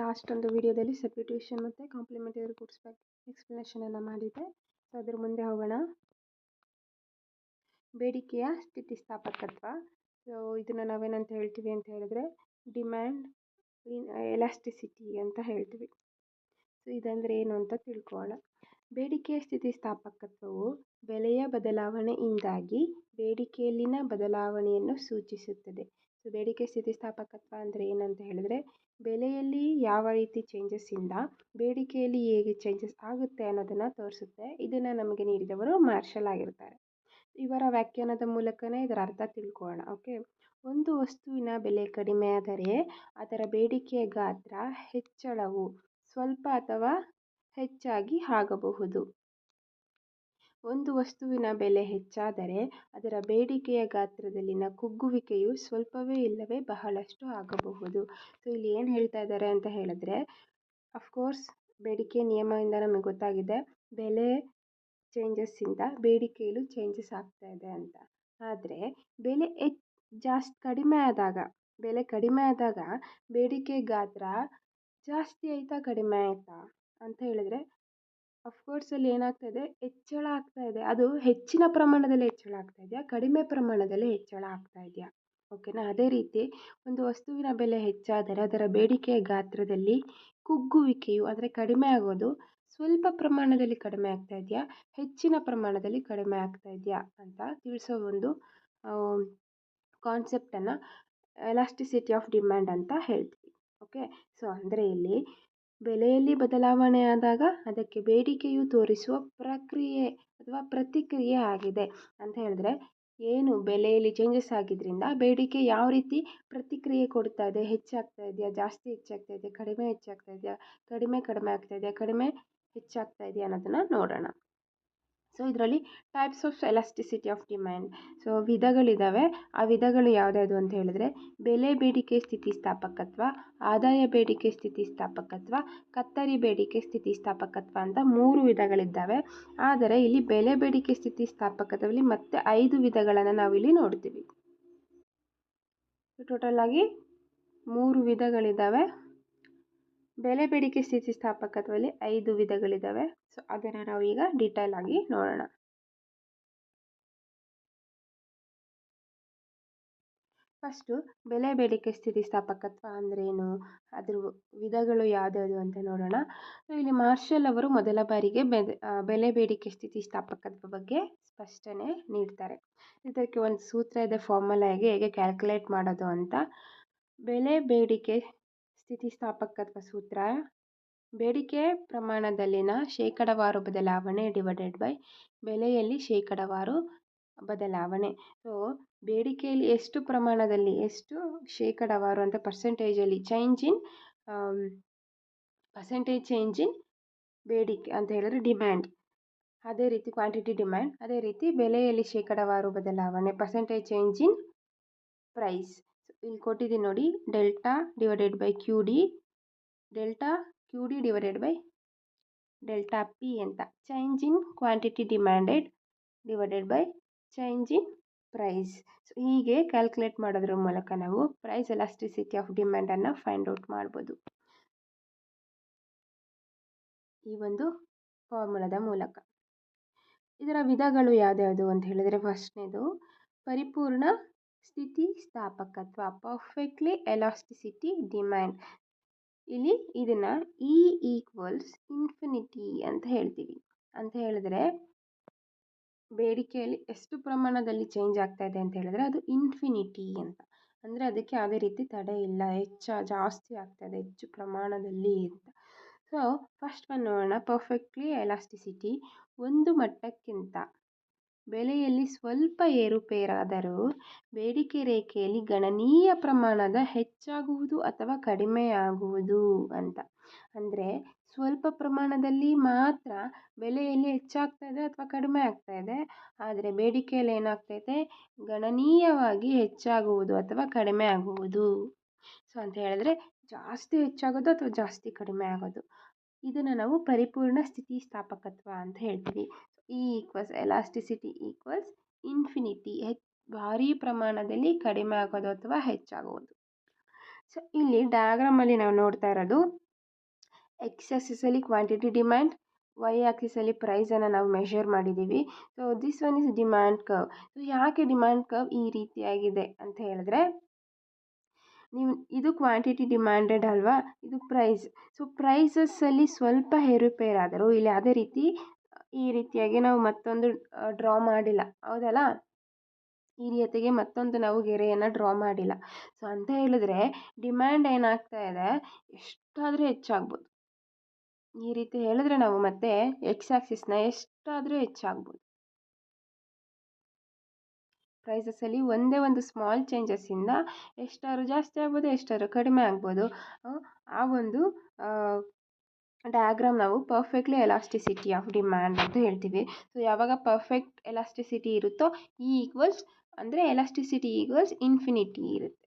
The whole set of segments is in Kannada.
ಲಾಸ್ಟ್ ಒಂದು ವಿಡಿಯೋದಲ್ಲಿ ಸಬ್ಸ್ಟಿಟ್ಯೂಷನ್ ಮತ್ತು ಕಾಂಪ್ಲಿಮೆಂಟರಿ ಗುಡ್ಸ್ ಬಗ್ಗೆ ಎಕ್ಸ್ಪ್ಲನೇಷನನ್ನು ಮಾಡಿದ್ದೆ. ಸೊ ಅದ್ರ ಮುಂದೆ ಹೋಗೋಣ. ಬೇಡಿಕೆಯ ಸ್ಥಿತಿಸ್ಥಾಪಕತ್ವ. ಸೊ ಇದನ್ನು ನಾವೇನಂತ ಹೇಳ್ತೀವಿ ಅಂತ ಹೇಳಿದ್ರೆ ಡಿಮ್ಯಾಂಡ್ ಇನ್ ಎಲಾಸ್ಟಿಸಿಟಿ ಅಂತ ಹೇಳ್ತೀವಿ. ಸೊ ಇದಂದರೆ ಏನು ಅಂತ ತಿಳ್ಕೊಳ್ಳೋಣ. ಬೇಡಿಕೆಯ ಸ್ಥಿತಿಸ್ಥಾಪಕತ್ವವು ಬೆಲೆಯ ಬದಲಾವಣೆಯಿಂದಾಗಿ ಬೇಡಿಕೆಯಲ್ಲಿನ ಬದಲಾವಣೆಯನ್ನು ಸೂಚಿಸುತ್ತದೆ. ಬೇಡಿಕೆ ಸ್ಥಿತಿಸ್ಥಾಪಕತ್ವ ಅಂದರೆ ಏನಂತ ಹೇಳಿದ್ರೆ, ಬೆಲೆಯಲ್ಲಿ ಯಾವ ರೀತಿ ಚೇಂಜಸ್ಸಿಂದ ಬೇಡಿಕೆಯಲ್ಲಿ ಹೇಗೆ ಚೇಂಜಸ್ ಆಗುತ್ತೆ ಅನ್ನೋದನ್ನು ತೋರಿಸುತ್ತೆ. ಇದನ್ನು ನಮಗೆ ನೀಡಿದವರು ಮಾರ್ಷಲ್ ಆಗಿರ್ತಾರೆ. ಇವರ ವ್ಯಾಖ್ಯಾನದ ಮೂಲಕನೇ ಇದರ ಅರ್ಥ ತಿಳ್ಕೊಳ್ಳೋಣ, ಓಕೆ? ಒಂದು ವಸ್ತುವಿನ ಬೆಲೆ ಕಡಿಮೆಯಾದರೆ ಅದರ ಬೇಡಿಕೆಯ ಗಾತ್ರ ಹೆಚ್ಚಳವು, ಸ್ವಲ್ಪ ಅಥವಾ ಹೆಚ್ಚಾಗಿ ಆಗಬಹುದು. ಒಂದು ವಸ್ತುವಿನ ಬೆಲೆ ಹೆಚ್ಚಾದರೆ ಅದರ ಬೇಡಿಕೆಯ ಗಾತ್ರದಲ್ಲಿನ ಕುಗ್ಗುವಿಕೆಯು ಸ್ವಲ್ಪವೇ ಇಲ್ಲವೇ ಬಹಳಷ್ಟು ಆಗಬಹುದು. ಸೊ ಇಲ್ಲಿ ಏನು ಹೇಳ್ತಾ ಇದ್ದಾರೆ ಅಂತ ಹೇಳಿದ್ರೆ ಅಫ್ಕೋರ್ಸ್ ಬೇಡಿಕೆ ನಿಯಮದಿಂದ ನಮಗೆ ಗೊತ್ತಾಗಿದೆ. ಬೆಲೆ ಚೇಂಜಸ್ಸಿಂದ ಬೇಡಿಕೆಯಲ್ಲೂ ಚೇಂಜಸ್ ಆಗ್ತಾ ಇದೆ ಅಂತ. ಆದರೆ, ಬೆಲೆ ಹೆಚ್ಚು ಜಾಸ್ತಿ ಕಡಿಮೆ ಆದಾಗ, ಬೆಲೆ ಕಡಿಮೆ ಆದಾಗ ಬೇಡಿಕೆ ಗಾತ್ರ ಜಾಸ್ತಿ ಆಯಿತಾ ಕಡಿಮೆ ಆಯಿತಾ ಅಂತ ಹೇಳಿದ್ರೆ ಅಫ್ಕೋರ್ಸ್ ಅಲ್ಲಿ ಏನಾಗ್ತಾ ಇದೆ? ಹೆಚ್ಚಳ ಆಗ್ತಾ ಇದೆ. ಅದು ಹೆಚ್ಚಿನ ಪ್ರಮಾಣದಲ್ಲಿ ಹೆಚ್ಚಳ ಆಗ್ತಾ ಇದೆಯಾ? ಕಡಿಮೆ ಪ್ರಮಾಣದಲ್ಲಿ ಹೆಚ್ಚಳ ಆಗ್ತಾ ಇದೆಯಾ? ಓಕೆನಾ ಅದೇ ರೀತಿ ಒಂದು ವಸ್ತುವಿನ ಬೆಲೆ ಹೆಚ್ಚಾದರೆ ಅದರ ಬೇಡಿಕೆಯ ಗಾತ್ರದಲ್ಲಿ ಕುಗ್ಗುವಿಕೆಯು ಅಂದರೆ ಕಡಿಮೆ ಆಗೋದು ಸ್ವಲ್ಪ ಪ್ರಮಾಣದಲ್ಲಿ ಕಡಿಮೆ ಆಗ್ತಾ ಇದೆಯಾ? ಹೆಚ್ಚಿನ ಪ್ರಮಾಣದಲ್ಲಿ ಕಡಿಮೆ ಆಗ್ತಾ ಇದೆಯಾ? ಅಂತ ತಿಳಿಸೋ ಒಂದು ಕಾನ್ಸೆಪ್ಟನ್ನು ಎಲಾಸ್ಟಿಸಿಟಿ ಆಫ್ ಡಿಮ್ಯಾಂಡ್ ಅಂತ ಹೇಳ್ತೀವಿ. ಓಕೆ ಸೊ ಅಂದರೆ ಇಲ್ಲಿ ಬೆಲೆಯಲ್ಲಿ ಬದಲಾವಣೆ ಆದಾಗ ಅದಕ್ಕೆ ಬೇಡಿಕೆಯು ತೋರಿಸುವ ಪ್ರಕ್ರಿಯೆ ಅಥವಾ ಪ್ರತಿಕ್ರಿಯೆ ಆಗಿದೆ ಅಂತ ಹೇಳಿದ್ರೆ, ಏನು ಬೆಲೆಯಲ್ಲಿ ಚೇಂಜಸ್ ಆಗಿದ್ದರಿಂದ ಬೇಡಿಕೆ ಯಾವ ರೀತಿ ಪ್ರತಿಕ್ರಿಯೆ ಕೊಡ್ತಾ ಇದೆ? ಹೆಚ್ಚಾಗ್ತಾ ಇದೆಯಾ? ಜಾಸ್ತಿ ಹೆಚ್ಚಾಗ್ತಾ ಇದೆಯಾ? ಕಡಿಮೆ ಹೆಚ್ಚಾಗ್ತಾ ಇದೆಯಾ? ಕಡಿಮೆ ಕಡಿಮೆ ಆಗ್ತಾ ಇದೆಯಾ? ಕಡಿಮೆ ಹೆಚ್ಚಾಗ್ತಾ ಇದೆಯಾ ಅನ್ನೋದನ್ನು ನೋಡೋಣ. ಸೊ ಇದರಲ್ಲಿ types of elasticity of demand so ವಿಧಗಳಿದ್ದಾವೆ ಆ ವಿಧಗಳು ಯಾವುದ್ಯಾವುದು ಅಂತ ಹೇಳಿದ್ರೆ, ಬೆಲೆ ಬೇಡಿಕೆ ಸ್ಥಿತಿಸ್ಥಾಪಕತ್ವ, ಆದಾಯ ಬೇಡಿಕೆ ಸ್ಥಿತಿಸ್ಥಾಪಕತ್ವ, ಕತ್ತರಿ ಬೇಡಿಕೆ ಸ್ಥಿತಿಸ್ಥಾಪಕತ್ವ ಅಂತ ಮೂರು ವಿಧಗಳಿದ್ದಾವೆ. ಆದರೆ, ಇಲ್ಲಿ ಬೆಲೆ ಬೇಡಿಕೆ ಸ್ಥಿತಿಸ್ಥಾಪಕತ್ವದಲ್ಲಿ ಮತ್ತೆ ಐದು ವಿಧಗಳನ್ನು ನಾವಿಲ್ಲಿ ನೋಡ್ತೀವಿ. ಟೋಟಲ್ ಆಗಿ ಮೂರು ವಿಧಗಳಿದ್ದಾವೆ ಬೆಲೆ ಬೇಡಿಕೆ ಸ್ಥಿತಿಸ್ಥಾಪಕತ್ವದಲ್ಲಿ ಐದು ವಿಧಗಳಿದ್ದಾವೆ ಸೊ ಅದನ್ನು ನಾವು ಈಗ ಡೀಟೇಲ್ ಆಗಿ ನೋಡೋಣ. ಫಸ್ಟು ಬೆಲೆ ಬೇಡಿಕೆ ಸ್ಥಿತಿಸ್ಥಾಪಕತ್ವ ಅಂದ್ರೇನು? ಅದ್ರ ವಿಧಗಳು ಯಾವುದ್ಯಾವುದು ಅಂತ ನೋಡೋಣ. ಇಲ್ಲಿ ಮಾರ್ಷಲ್ ಅವರು ಮೊದಲ ಬಾರಿಗೆ ಬೆದೆ ಬೆಲೆ ಬೇಡಿಕೆ ಸ್ಥಿತಿಸ್ಥಾಪಕತ್ವ ಬಗ್ಗೆ ಸ್ಪಷ್ಟನೆ ನೀಡ್ತಾರೆ. ಇದಕ್ಕೆ ಒಂದು ಸೂತ್ರ ಇದೆ ಫಾರ್ಮುಲಾಗೆ ಹೇಗೆ ಕ್ಯಾಲ್ಕುಲೇಟ್ ಮಾಡೋದು ಅಂತ. ಬೆಲೆ ಬೇಡಿಕೆ ಸ್ಥಿತಿಸ್ಥಾಪಕತ್ವ ಸೂತ್ರ, ಬೇಡಿಕೆ ಪ್ರಮಾಣದಲ್ಲಿನ ಶೇಕಡಾವಾರು ಬದಲಾವಣೆ ಡಿವೈಡೆಡ್ ಬೈ ಬೆಲೆಯಲ್ಲಿ ಶೇಕಡಾವಾರು ಬದಲಾವಣೆ. ಸೊ ಬೇಡಿಕೆಯಲ್ಲಿ ಎಷ್ಟು ಪ್ರಮಾಣದಲ್ಲಿ ಎಷ್ಟು ಶೇಕಡಾವಾರು ಅಂತ ಪರ್ಸೆಂಟೇಜಲ್ಲಿ change in percentage change in ಬೇಡಿಕೆ ಅಂತ ಹೇಳಿದ್ರೆ ಡಿಮ್ಯಾಂಡ್ ಅದೇ ರೀತಿ ಕ್ವಾಂಟಿಟಿ ಡಿಮ್ಯಾಂಡ್ ಅದೇ ರೀತಿ ಬೆಲೆಯಲ್ಲಿ ಶೇಕಡಾವಾರು ಬದಲಾವಣೆ ಪರ್ಸೆಂಟೇಜ್ ಚೇಂಜ್ ಇನ್ ಪ್ರೈಸ್ ಇಲ್ಲಿ ಕೊಟ್ಟಿದ್ದೀನಿ ನೋಡಿ, delta divided by Q D delta Q D divided by delta P ಅಂತ. Change in quantity demanded divided by change in price. So ಹೀಗೆ ಕ್ಯಾಲ್ಕುಲೇಟ್ ಮಾಡೋದ್ರ ಮೂಲಕ ನಾವು ಪ್ರೈಸ್ ಎಲಾಸ್ಟಿಸಿಟಿ ಆಫ್ ಡಿಮ್ಯಾಂಡನ್ನು ಫೈಂಡ್ ಔಟ್ ಮಾಡ್ಬೋದು. ಈ ಒಂದು ಫಾರ್ಮುಲಾದ ಮೂಲಕ. ಇದರ ವಿಧಗಳು ಯಾವ್ದ್ಯಾವುದು ಅಂತ ಹೇಳಿದರೆ, ಫಸ್ಟ್ನೇದು, ಪರಿಪೂರ್ಣ ಸ್ಥಿತಿಸ್ಥಾಪಕತ್ವ ಪರ್ಫೆಕ್ಟ್ಲಿ ಎಲಾಸ್ಟಿಸಿಟಿ ಡಿಮ್ಯಾಂಡ್ ಇಲ್ಲಿ ಇದನ್ನು ಇ ಈಕ್ವಲ್ಸ್ ಇನ್ಫಿನಿಟಿ ಅಂತ ಹೇಳ್ತೀವಿ. ಅಂತ ಹೇಳಿದ್ರೆ, ಬೇಡಿಕೆಯಲ್ಲಿ ಎಷ್ಟು ಪ್ರಮಾಣದಲ್ಲಿ ಚೇಂಜ್ ಆಗ್ತಾ ಇದೆ ಅಂತ ಹೇಳಿದ್ರೆ ಅದು ಇನ್ಫಿನಿಟಿ ಅಂತ. ಅಂದರೆ ಅದಕ್ಕೆ ಯಾವುದೇ ರೀತಿ ತಡೆ ಇಲ್ಲ, ಹೆಚ್ಚ, ಜಾಸ್ತಿ ಆಗ್ತಾ ಇದೆ, ಹೆಚ್ಚು ಪ್ರಮಾಣದಲ್ಲಿ ಅಂತ. ಸೊ ಫಸ್ಟ್ ಒನ್ ನೋಡೋಣ. ಪರ್ಫೆಕ್ಟ್ಲಿ ಎಲಾಸ್ಟಿಸಿಟಿ ಒಂದು ಮಟ್ಟಕ್ಕಿಂತ ಬೆಲೆಯಲ್ಲಿ ಸ್ವಲ್ಪ ಏರುಪೇರಾದರೂ ಬೇಡಿಕೆ ರೇಖೆಯಲ್ಲಿ ಗಣನೀಯ ಪ್ರಮಾಣದ ಹೆಚ್ಚಾಗುವುದು ಅಥವಾ ಕಡಿಮೆಯಾಗುವುದು ಅಂತ. ಅಂದರೆ ಸ್ವಲ್ಪ ಪ್ರಮಾಣದಲ್ಲಿ ಮಾತ್ರ ಬೆಲೆಯಲ್ಲಿ ಹೆಚ್ಚಾಗ್ತಾ ಇದೆ ಅಥವಾ ಕಡಿಮೆ ಆಗ್ತಾ ಇದೆ. ಆದರೆ ಬೇಡಿಕೆಯಲ್ಲಿ ಏನಾಗ್ತೈತೆ ಗಣನೀಯವಾಗಿ ಹೆಚ್ಚಾಗುವುದು ಅಥವಾ ಕಡಿಮೆ ಆಗುವುದು. ಸೊ ಅಂತ ಹೇಳಿದ್ರೆ ಜಾಸ್ತಿ ಹೆಚ್ಚಾಗೋದು ಅಥವಾ ಜಾಸ್ತಿ ಕಡಿಮೆ ಆಗೋದು. ಇದನ್ನು ನಾವು ಪರಿಪೂರ್ಣ ಸ್ಥಿತಿ ಸ್ಥಾಪಕತ್ವ ಅಂತ ಹೇಳ್ತೀವಿ. E equals elasticity equals infinity ಹೆಚ್ಚು ಭಾರೀ ಪ್ರಮಾಣದಲ್ಲಿ ಕಡಿಮೆ ಆಗೋದು ಅಥವಾ ಹೆಚ್ಚಾಗುವುದು ಸೊ ಇಲ್ಲಿ ಡಯಾಗ್ರಾಮಲ್ಲಿ ನಾವು ನೋಡ್ತಾ ಇರೋದು ಎಕ್ಸ್ ಆಕ್ಸಿಸಲ್ಲಿ ಕ್ವಾಂಟಿಟಿ ಡಿಮ್ಯಾಂಡ್ ವೈ ಆಕ್ಸಿಸಲ್ಲಿ ಪ್ರೈಸನ್ನು ನಾವು ಮೆಷರ್ ಮಾಡಿದ್ದೀವಿ. So this one is demand curve so ಯಾಕೆ ಡಿಮ್ಯಾಂಡ್ ಕರ್ವ್ ಈ ರೀತಿಯಾಗಿದೆ ಅಂತ ಹೇಳಿದ್ರೆ, ನೀವು, ಇದು ಕ್ವಾಂಟಿಟಿ ಡಿಮ್ಯಾಂಡೆಡ್ ಅಲ್ವಾ? ಇದು ಪ್ರೈಸ್ ಸೊ ಪ್ರೈಸಸ್ಸಲ್ಲಿ ಸ್ವಲ್ಪ ಏರುಪೇರಾದರೂ ಇಲ್ಲಿ ಯಾವುದೇ ರೀತಿ ಈ ರೀತಿಯಾಗಿ ನಾವು ಮತ್ತೊಂದು ಡ್ರಾ ಮಾಡಿಲ್ಲ. ಹೌದಲ್ಲ? ಈ ರೀತಿಗೆ ಮತ್ತೊಂದು ನಾವು ಗೆರೆಯನ್ನು ಡ್ರಾ ಮಾಡಿಲ್ಲ. ಸೊ ಅಂತ ಹೇಳಿದ್ರೆ ಡಿಮ್ಯಾಂಡ್ ಏನಾಗ್ತಾ ಇದೆ? ಎಷ್ಟಾದರೂ ಹೆಚ್ಚಾಗ್ಬೋದು. ಈ ರೀತಿ ಹೇಳಿದ್ರೆ ನಾವು ಮತ್ತೆ ಎಕ್ಸ್ ಆಕ್ಸಿಸ್ನ ಎಷ್ಟಾದರೂ ಹೆಚ್ಚಾಗ್ಬೋದು. ಪ್ರೈಸಸಲ್ಲಿ ಒಂದೇ ಒಂದು ಸ್ಮಾಲ್ ಚೇಂಜಸ್ಸಿಂದ ಎಷ್ಟಾದ್ರು ಜಾಸ್ತಿ ಆಗ್ಬೋದು, ಎಷ್ಟಾದ್ರು ಕಡಿಮೆ ಆಗ್ಬೋದು. ಆ ಒಂದು ಡಯಾಗ್ರಾಮ್ ನಾವು ಪರ್ಫೆಕ್ಟ್ಲಿ ಎಲಾಸ್ಟಿಸಿಟಿ ಆಫ್ ಡಿಮ್ಯಾಂಡ್ ಅಂತ ಹೇಳ್ತೀವಿ. ಸೊ ಯಾವಾಗ ಪರ್ಫೆಕ್ಟ್ ಎಲಾಸ್ಟಿಸಿಟಿ ಇರುತ್ತೋ ಈ ಈಕ್ವಲ್ಸ್ ಅಂದರೆ ಎಲಾಸ್ಟಿಸಿಟಿ ಈಕ್ವಲ್ಸ್ ಇನ್ಫಿನಿಟಿ ಇರುತ್ತೆ.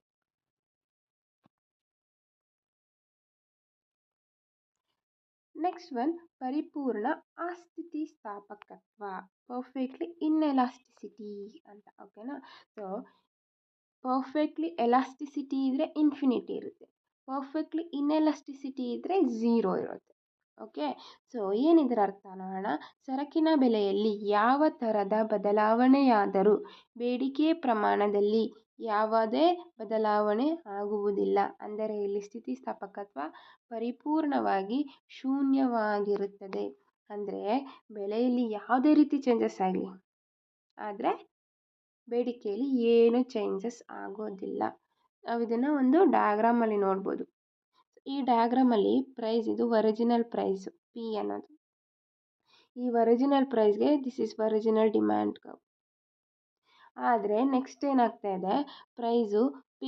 ನೆಕ್ಸ್ಟ್ ಒನ್ ಪರಿಪೂರ್ಣ ಸ್ಥಿತಿ ಸ್ಥಾಪಕತ್ವ ಪರ್ಫೆಕ್ಟ್ಲಿ ಇನ್ ಎಲಾಸ್ಟಿಸಿಟಿ ಅಂತ ಓಕೆನಾ ಸೊ ಪರ್ಫೆಕ್ಟ್ಲಿ ಎಲಾಸ್ಟಿಸಿಟಿ ಇದ್ದರೆ ಇನ್ಫಿನಿಟಿ ಇರುತ್ತೆ. ಪರ್ಫೆಕ್ಟ್ಲಿ ಇನ್ ಎಲಾಸ್ಟಿಸಿಟಿ ಇದ್ದರೆ ಝೀರೋ ಇರುತ್ತೆ. ಓಕೆ? ಸೊ, ಏನಿದರ ಅರ್ಥ ನೋಡೋಣ ಸರಕಿನ ಬೆಲೆಯಲ್ಲಿ ಯಾವ ಥರದ ಬದಲಾವಣೆಯಾದರೂ ಬೇಡಿಕೆ ಪ್ರಮಾಣದಲ್ಲಿ ಯಾವುದೇ ಬದಲಾವಣೆ ಆಗುವುದಿಲ್ಲ. ಅಂದರೆ, ಇಲ್ಲಿ ಸ್ಥಿತಿಸ್ಥಾಪಕತ್ವ ಪರಿಪೂರ್ಣವಾಗಿ ಶೂನ್ಯವಾಗಿರುತ್ತದೆ. ಅಂದರೆ, ಬೆಲೆಯಲ್ಲಿ ಯಾವುದೇ ರೀತಿ ಚೇಂಜಸ್ ಆಗಲಿ, ಆದರೆ ಬೇಡಿಕೆಯಲ್ಲಿ ಏನು ಚೇಂಜಸ್ ಆಗೋದಿಲ್ಲ. ನಾವು ಇದನ್ನು ಒಂದು ಡಯಾಗ್ರಾಮಲ್ಲಿ ನೋಡ್ಬೋದು. ಈ ಡಯಾಗ್ರಾಮಲ್ಲಿ ಪ್ರೈಸ್ ಇದು ಒರಿಜಿನಲ್ ಪ್ರೈಸು ಪಿ ಅನ್ನೋದು. ಈ original ಪ್ರೈಸ್ಗೆ this is original demand curve ಆದರೆ ನೆಕ್ಸ್ಟ್ ಏನಾಗ್ತಾ ಇದೆ? ಪ್ರೈಸು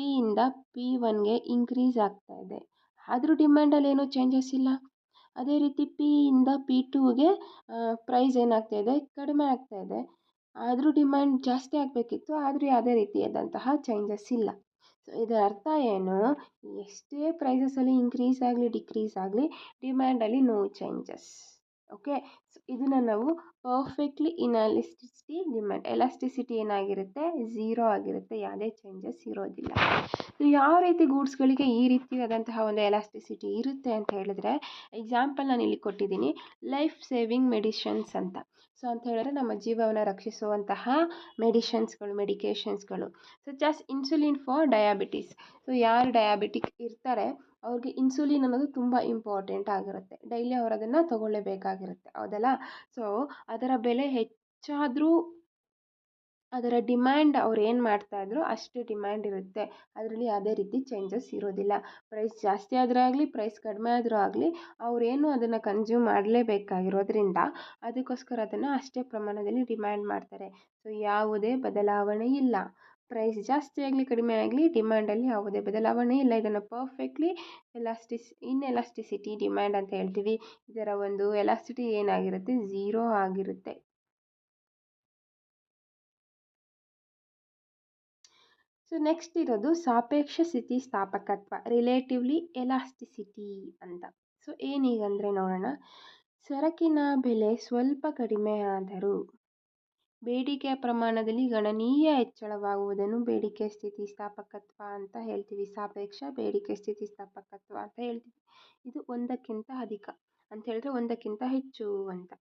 ಇಂದ ಪಿ ಒನ್ಗೆ ಇನ್ಕ್ರೀಸ್ ಆಗ್ತಾ ಇದೆ. ಆದರೂ ಡಿಮ್ಯಾಂಡಲ್ಲಿ ಏನೂ ಚೇಂಜಸ್ ಇಲ್ಲ. ಅದೇ ರೀತಿ ಪಿಯಿಂದ ಪಿ ಟೂಗೆ ಪ್ರೈಸ್ ಏನಾಗ್ತಾ ಇದೆ? ಕಡಿಮೆ ಆಗ್ತಾ ಇದೆ. ಆದರೂ ಡಿಮ್ಯಾಂಡ್ ಜಾಸ್ತಿ ಆಗಬೇಕಿತ್ತು, ಆದರೂ ಯಾವುದೇ ರೀತಿಯಾದಂತಹ ಚೇಂಜಸ್ ಇಲ್ಲ. ಇದರ ಅರ್ಥ ಏನು? ಎಷ್ಟೇ ಪ್ರೈಸಸಲ್ಲಿ ಇನ್ಕ್ರೀಸ್ ಆಗಲಿ ಡಿಕ್ರೀಸ್ ಆಗಲಿ ಡಿಮ್ಯಾಂಡಲ್ಲಿ ನೋ ಚೇಂಜಸ್ ಓಕೆ ಸೊ ಇದನ್ನು ನಾವು ಪರ್ಫೆಕ್ಟ್ಲಿ ಇನಾಲಿಸ್ಟಿಸಿಟಿ ಡಿಮ್ಯಾಂಡ್ ಎಲಾಸ್ಟಿಸಿಟಿ ಏನಾಗಿರುತ್ತೆ? ಝೀರೋ ಆಗಿರುತ್ತೆ. ಯಾವುದೇ ಚೇಂಜಸ್ ಇರೋದಿಲ್ಲ. ಯಾವ ರೀತಿ ಗೂಡ್ಸ್ಗಳಿಗೆ ಈ ರೀತಿಯಾದಂತಹ ಒಂದು ಎಲಾಸ್ಟಿಸಿಟಿ ಇರುತ್ತೆ ಅಂತ ಹೇಳಿದ್ರೆ ಎಕ್ಸಾಂಪಲ್ ನಾನು ಇಲ್ಲಿ ಕೊಟ್ಟಿದ್ದೀನಿ. ಲೈಫ್ ಸೇವಿಂಗ್ ಮೆಡಿಷನ್ಸ್ ಅಂತ. ಸೊ ಅಂತ ಹೇಳಿದ್ರೆ ನಮ್ಮ ಜೀವವನ್ನು ರಕ್ಷಿಸುವಂತಹ ಮೆಡಿಷನ್ಸ್ಗಳು ಮೆಡಿಕೇಷನ್ಸ್ಗಳು such as insulin for diabetes so ಯಾರು ಡಯಾಬಿಟಿಕ್ ಇರ್ತಾರೆ ಅವ್ರಿಗೆ ಇನ್ಸುಲಿನ್ ಅನ್ನೋದು ತುಂಬ ಇಂಪಾರ್ಟೆಂಟ್ ಆಗಿರುತ್ತೆ. ಡೈಲಿ ಅವ್ರು ಅದನ್ನು ತೊಗೊಳ್ಳೇಬೇಕಾಗಿರುತ್ತೆ ಹೌದಲ್ಲ? ಸೊ ಅದರ ಬೆಲೆ ಹೆಚ್ಚಾದರೂ ಅದರ ಡಿಮ್ಯಾಂಡ್ ಅವ್ರು ಏನು ಮಾಡ್ತಾಯಿದ್ರು ಅಷ್ಟು ಡಿಮ್ಯಾಂಡ್ ಇರುತ್ತೆ. ಅದರಲ್ಲಿ ಯಾವುದೇ ರೀತಿ ಚೇಂಜಸ್ ಇರೋದಿಲ್ಲ. ಪ್ರೈಸ್ ಜಾಸ್ತಿ ಆದರೂ ಆಗಲಿ ಪ್ರೈಸ್ ಕಡಿಮೆ ಆದರೂ ಆಗಲಿ ಅವರೇನು ಅದನ್ನು ಕನ್ಸ್ಯೂಮ್ ಮಾಡಲೇಬೇಕಾಗಿರೋದ್ರಿಂದ ಅದಕ್ಕೋಸ್ಕರ ಅದನ್ನು ಅಷ್ಟೇ ಪ್ರಮಾಣದಲ್ಲಿ ಡಿಮ್ಯಾಂಡ್ ಮಾಡ್ತಾರೆ. ಸೊ ಯಾವುದೇ ಬದಲಾವಣೆ ಇಲ್ಲ. ಪ್ರೈಸ್ ಜಾಸ್ತಿ ಆಗಲಿ, ಕಡಿಮೆ ಆಗಲಿ ಡಿಮ್ಯಾಂಡಲ್ಲಿ ಯಾವುದೇ ಬದಲಾವಣೆ ಇಲ್ಲ. ಇದನ್ನು ಪರ್ಫೆಕ್ಟ್ಲಿ ಎಲಾಸ್ಟಿಸ್ ಇನ್ ಎಲಾಸ್ಟಿಸಿಟಿ ಡಿಮ್ಯಾಂಡ್ ಅಂತ ಹೇಳ್ತೀವಿ. ಇದರ ಒಂದು ಎಲಾಸ್ಟಿಟಿ ಏನಾಗಿರುತ್ತೆ? ಝೀರೋ ಆಗಿರುತ್ತೆ. ಸೊ ನೆಕ್ಸ್ಟ್ ಇರೋದು ಸಾಪೇಕ್ಷ ಸ್ಥಿತಿಸ್ಥಾಪಕತ್ವ ರಿಲೇಟಿವ್ಲಿ ಎಲಾಸ್ಟಿಸಿಟಿ ಅಂತ. ಸೊ ಏನೀಗಂದರೆ ನೋಡೋಣ. ಸರಕಿನ ಬೆಲೆ ಸ್ವಲ್ಪ ಕಡಿಮೆ ಆದರೂ ಬೇಡಿಕೆಯ ಪ್ರಮಾಣದಲ್ಲಿ ಗಣನೀಯ ಹೆಚ್ಚಳವಾಗುವುದನ್ನು ಬೇಡಿಕೆ ಸ್ಥಿತಿಸ್ಥಾಪಕತ್ವ ಅಂತ ಹೇಳ್ತೀವಿ. ಸಾಪೇಕ್ಷ ಬೇಡಿಕೆ ಸ್ಥಿತಿಸ್ಥಾಪಕತ್ವ ಅಂತ ಹೇಳ್ತೀವಿ. ಇದು ಒಂದಕ್ಕಿಂತ ಅಧಿಕ ಅಂತ ಹೇಳಿದ್ರೆ ಒಂದಕ್ಕಿಂತ ಹೆಚ್ಚು ಅಂತ.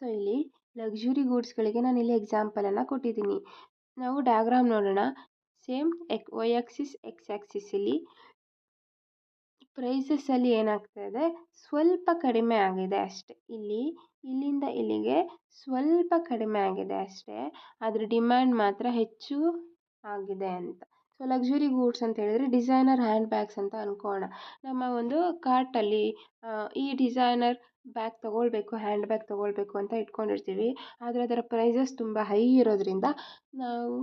ಸೊ ಇಲ್ಲಿ ಲಕ್ಸುರಿ ಗೂಡ್ಸ್ಗಳಿಗೆ ನಾನು ಇಲ್ಲಿ ಎಕ್ಸಾಂಪಲನ್ನು ಕೊಟ್ಟಿದ್ದೀನಿ. ನಾವು ಡಯಾಗ್ರಾಮ್ ನೋಡೋಣ. Same X Y axis X ಆಕ್ಸಿಸಲ್ಲಿ ಪ್ರೈಸಸಲ್ಲಿ ಏನಾಗ್ತಾ ಇದೆ? ಸ್ವಲ್ಪ ಕಡಿಮೆ ಆಗಿದೆ ಅಷ್ಟೆ. ಇಲ್ಲಿ ಇಲ್ಲಿಂದ ಇಲ್ಲಿಗೆ ಸ್ವಲ್ಪ ಕಡಿಮೆ ಆಗಿದೆ ಅಷ್ಟೇ. ಅದ್ರ ಡಿಮ್ಯಾಂಡ್ ಮಾತ್ರ ಹೆಚ್ಚು ಆಗಿದೆ ಅಂತ. ಸೊ ಲಕ್ಸುರಿ ಗೂಡ್ಸ್ ಅಂತ ಹೇಳಿದ್ರೆ ಡಿಸೈನರ್ ಹ್ಯಾಂಡ್ ಬ್ಯಾಗ್ಸ್ ಅಂತ ಅಂದ್ಕೋಣ ನಮ್ಮ ಒಂದು ಕಾರ್ಟಲ್ಲಿ ಈ ಡಿಸೈನರ್ ಬ್ಯಾಗ್ ತೊಗೊಳ್ಬೇಕು ಹ್ಯಾಂಡ್ ಬ್ಯಾಗ್ ತೊಗೊಳ್ಬೇಕು ಅಂತ ಇಟ್ಕೊಂಡಿರ್ತೀವಿ. ಆದರೆ ಅದರ ಪ್ರೈಸಸ್ ತುಂಬ ಹೈ ಇರೋದ್ರಿಂದ ನಾವು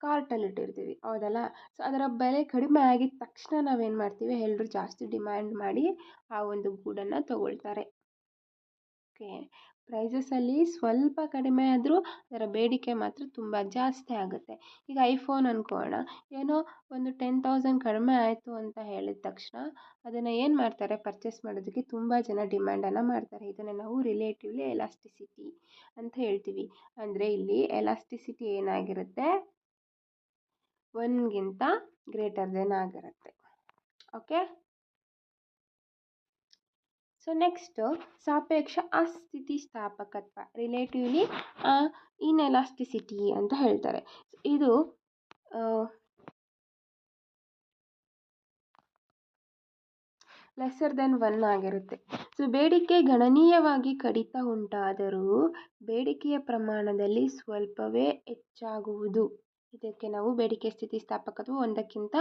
ಕಾರ್ಟಲ್ಲಿ ಇಟ್ಟಿರ್ತೀವಿ. ಹೌದಲ್ಲ? ಸೊ ಅದರ ಬೆಲೆ ಕಡಿಮೆ ಆಗಿದ ತಕ್ಷಣ ನಾವೇನು ಮಾಡ್ತೀವಿ? ಎಲ್ಲರೂ ಜಾಸ್ತಿ ಡಿಮ್ಯಾಂಡ್ ಮಾಡಿ ಆ ಒಂದು ಗೂಡನ್ನು ತೊಗೊಳ್ತಾರೆ. ಓಕೆ. ಪ್ರೈಸಸಲ್ಲಿ ಸ್ವಲ್ಪ ಕಡಿಮೆ ಆದರೂ ಅದರ ಬೇಡಿಕೆ ಮಾತ್ರ ತುಂಬ ಜಾಸ್ತಿ ಆಗುತ್ತೆ. ಈಗ ಐಫೋನ್ ಅಂದ್ಕೋಣ ಏನೋ ಒಂದು ಟೆನ್ ತೌಸಂಡ್ ಕಡಿಮೆ ಆಯಿತು ಅಂತ ಹೇಳಿದ ತಕ್ಷಣ ಅದನ್ನು ಏನು ಮಾಡ್ತಾರೆ? ಪರ್ಚೇಸ್ ಮಾಡೋದಕ್ಕೆ ತುಂಬ ಜನ ಡಿಮ್ಯಾಂಡನ್ನು ಮಾಡ್ತಾರೆ. ಇದನ್ನು ನಾವು ರಿಲೇಟಿವ್ಲಿ ಎಲಾಸ್ಟಿಸಿಟಿ ಅಂತ ಹೇಳ್ತೀವಿ. ಅಂದರೆ ಇಲ್ಲಿ ಎಲಾಸ್ಟಿಸಿಟಿ ಏನಾಗಿರುತ್ತೆ? ಒನ್ಗಿಂತ ಗ್ರೇಟರ್ ದೆನ್ ಆಗಿರುತ್ತೆ. ಓಕೆ ಸೊ ನೆಕ್ಸ್ಟ್ ಸಾಪೇಕ್ಷ ಅಸ್ಥಿತಿಸ್ಥಾಪಕತ್ವ ರಿಲೇಟಿವ್ಲಿ ಇನ್ಎಲಾಸ್ಟಿಸಿಟಿ ಅಂತ ಹೇಳ್ತಾರೆ. ಇದು ಲೆಸರ್ ದೆನ್ ಒನ್ ಆಗಿರುತ್ತೆ. ಸೊ ಬೇಡಿಕೆ ಗಣನೀಯವಾಗಿ ಕಡಿತ ಉಂಟಾದರೂ ಬೇಡಿಕೆಯ ಪ್ರಮಾಣದಲ್ಲಿ ಸ್ವಲ್ಪವೇ ಹೆಚ್ಚಾಗುವುದು. ಇದಕ್ಕೆ ನಾವು ಬೇಡಿಕೆ ಸ್ಥಿತಿಸ್ಥಾಪಕತ್ವವು ಒಂದಕ್ಕಿಂತ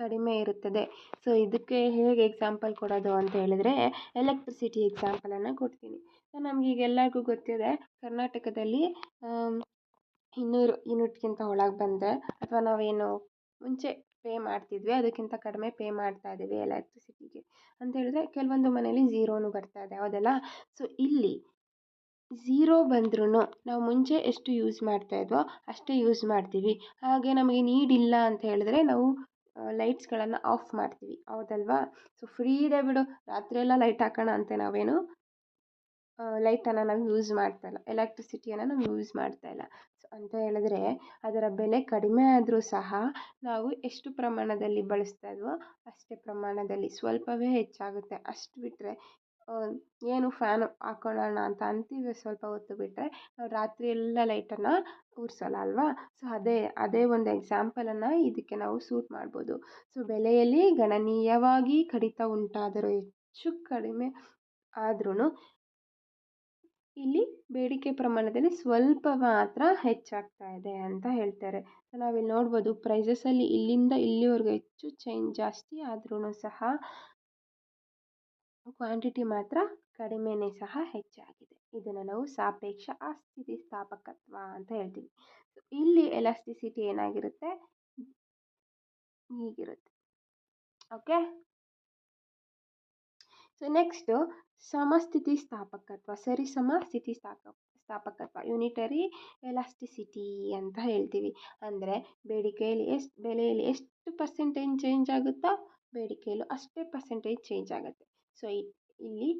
ಕಡಿಮೆ ಇರುತ್ತದೆ. ಸೊ ಇದಕ್ಕೆ ಹೇಗೆ ಎಕ್ಸಾಂಪಲ್ ಕೊಡೋದು ಅಂತ ಹೇಳಿದ್ರೆ ಎಲೆಕ್ಟ್ರಿಸಿಟಿ ಎಕ್ಸಾಂಪಲನ್ನು ಕೊಡ್ತೀನಿ. ಸೊ ನಮ್ಗೆ ಎಲ್ಲರಿಗೂ ಗೊತ್ತಿದೆ, ಕರ್ನಾಟಕದಲ್ಲಿ ಇನ್ನೂರು ಯೂನಿಟ್ಗಿಂತ ಒಳಗೆ ಬಂದರೆ, ಅಥವಾ ನಾವೇನು ಮುಂಚೆ ಪೇ ಮಾಡ್ತಿದ್ವಿ, ಅದಕ್ಕಿಂತ ಕಡಿಮೆ ಪೇ ಮಾಡ್ತಾ ಇದ್ದೀವಿ ಎಲೆಕ್ಟ್ರಿಸಿಟಿಗೆ ಅಂತ ಹೇಳಿದ್ರೆ, ಕೆಲವೊಂದು ಮನೇಲಿ ಝೀರೋನು ಬರ್ತಾ ಇದೆ, ಹೌದಲ್ಲ? ಸೊ ಇಲ್ಲಿ ಝೀರೋ ಬಂದ್ರೂ ನಾವು ಮುಂಚೆ ಎಷ್ಟು ಯೂಸ್ ಮಾಡ್ತಾ ಇದ್ವೋ ಅಷ್ಟೇ ಯೂಸ್ ಮಾಡ್ತೀವಿ. ಹಾಗೆ ನಮಗೆ ನೀಡ್ ಇಲ್ಲ ಅಂತ ಹೇಳಿದ್ರೆ ನಾವು ಲೈಟ್ಸ್ಗಳನ್ನು ಆಫ್ ಮಾಡ್ತೀವಿ. ಹೌದಲ್ವಾ? ಸೊ ಫ್ರೀ ಇದೆ ಬಿಡು. ರಾತ್ರಿ ಎಲ್ಲ ಲೈಟ್ ಹಾಕೋಣ ಅಂತ ನಾವೇನು ಲೈಟನ್ನು ನಾವು ಯೂಸ್ ಮಾಡ್ತಾ ಇಲ್ಲ. ಎಲೆಕ್ಟ್ರಿಸಿಟಿಯನ್ನು ನಾವು ಯೂಸ್ ಮಾಡ್ತಾ ಇಲ್ಲ. ಸೊ ಅಂತ ಹೇಳಿದ್ರೆ ಅದರ ಬೆಲೆ ಕಡಿಮೆ ಆದರೂ ಸಹ ನಾವು ಎಷ್ಟು ಪ್ರಮಾಣದಲ್ಲಿ ಬಳಸ್ತಾ ಇದ್ವೋ ಅಷ್ಟೇ ಪ್ರಮಾಣದಲ್ಲಿ, ಸ್ವಲ್ಪವೇ ಹೆಚ್ಚಾಗುತ್ತೆ. ಅಷ್ಟು ಬಿಟ್ಟರೆ ಏನು ಫ್ಯಾನು ಹಾಕೊಳ್ಳೋಣ ಅಂತ ಅಂತೀವಿ ಸ್ವಲ್ಪ ಹೊತ್ತು ಬಿಟ್ಟರೆ ನಾವು ರಾತ್ರಿ ಎಲ್ಲ ಲೈಟನ್ನು ಉರಿಸೋಲ್ಲ ಅಲ್ವಾ? ಸೊ ಅದೇ ಅದೇ ಒಂದು ಎಕ್ಸಾಂಪಲನ್ನು ಇದಕ್ಕೆ ನಾವು ಸೂಟ್ ಮಾಡ್ಬೋದು. ಸೊ ಬೆಲೆಯಲ್ಲಿ ಗಣನೀಯವಾಗಿ ಕಡಿತ ಉಂಟಾದರೂ, ಹೆಚ್ಚು ಕಡಿಮೆ ಆದ್ರೂ ಇಲ್ಲಿ ಬೇಡಿಕೆ ಪ್ರಮಾಣದಲ್ಲಿ ಸ್ವಲ್ಪ ಮಾತ್ರ ಹೆಚ್ಚಾಗ್ತಾ ಇದೆ ಅಂತ ಹೇಳ್ತಾರೆ. ಸೊ ನಾವಿಲ್ಲಿ ನೋಡ್ಬೋದು ಪ್ರೈಸಸಲ್ಲಿ ಇಲ್ಲಿಂದ ಇಲ್ಲಿವರೆಗೂ ಹೆಚ್ಚು ಚೇಂಜ್ ಜಾಸ್ತಿ ಆದ್ರೂ ಸಹ ಕ್ವಾಂಟಿಟಿ ಮಾತ್ರ ಕಡಿಮೆನೇ ಸಹ ಹೆಚ್ಚಾಗಿದೆ. ಇದನ್ನು ನಾವು ಸಾಪೇಕ್ಷ ಅಸ್ಥಿತಿಸ್ಥಾಪಕತ್ವ ಅಂತ ಹೇಳ್ತೀವಿ. ಇಲ್ಲಿ ಎಲಾಸ್ಟಿಸಿಟಿ ಏನಾಗಿರುತ್ತೆ? ಹೀಗಿರುತ್ತೆ. ಓಕೆ ಸೊ ನೆಕ್ಸ್ಟು ಸಮ ಸ್ಥಿತಿ ಸ್ಥಾಪ, ಸ್ಥಾಪಕತ್ವ ಯುನಿಟರಿ ಎಲಾಸ್ಟಿಸಿಟಿ ಅಂತ ಹೇಳ್ತೀವಿ. ಅಂದರೆ ಬೇಡಿಕೆಯಲ್ಲಿ ಎಷ್ಟು, ಬೆಲೆಯಲ್ಲಿ ಎಷ್ಟು ಪರ್ಸೆಂಟೇಜ್ ಚೇಂಜ್ ಆಗುತ್ತೋ, ಬೇಡಿಕೆಯಲ್ಲೂ ಅಷ್ಟೇ ಪರ್ಸೆಂಟೇಜ್ ಚೇಂಜ್ ಆಗುತ್ತೆ. ಸೊ ಇಲ್ಲಿ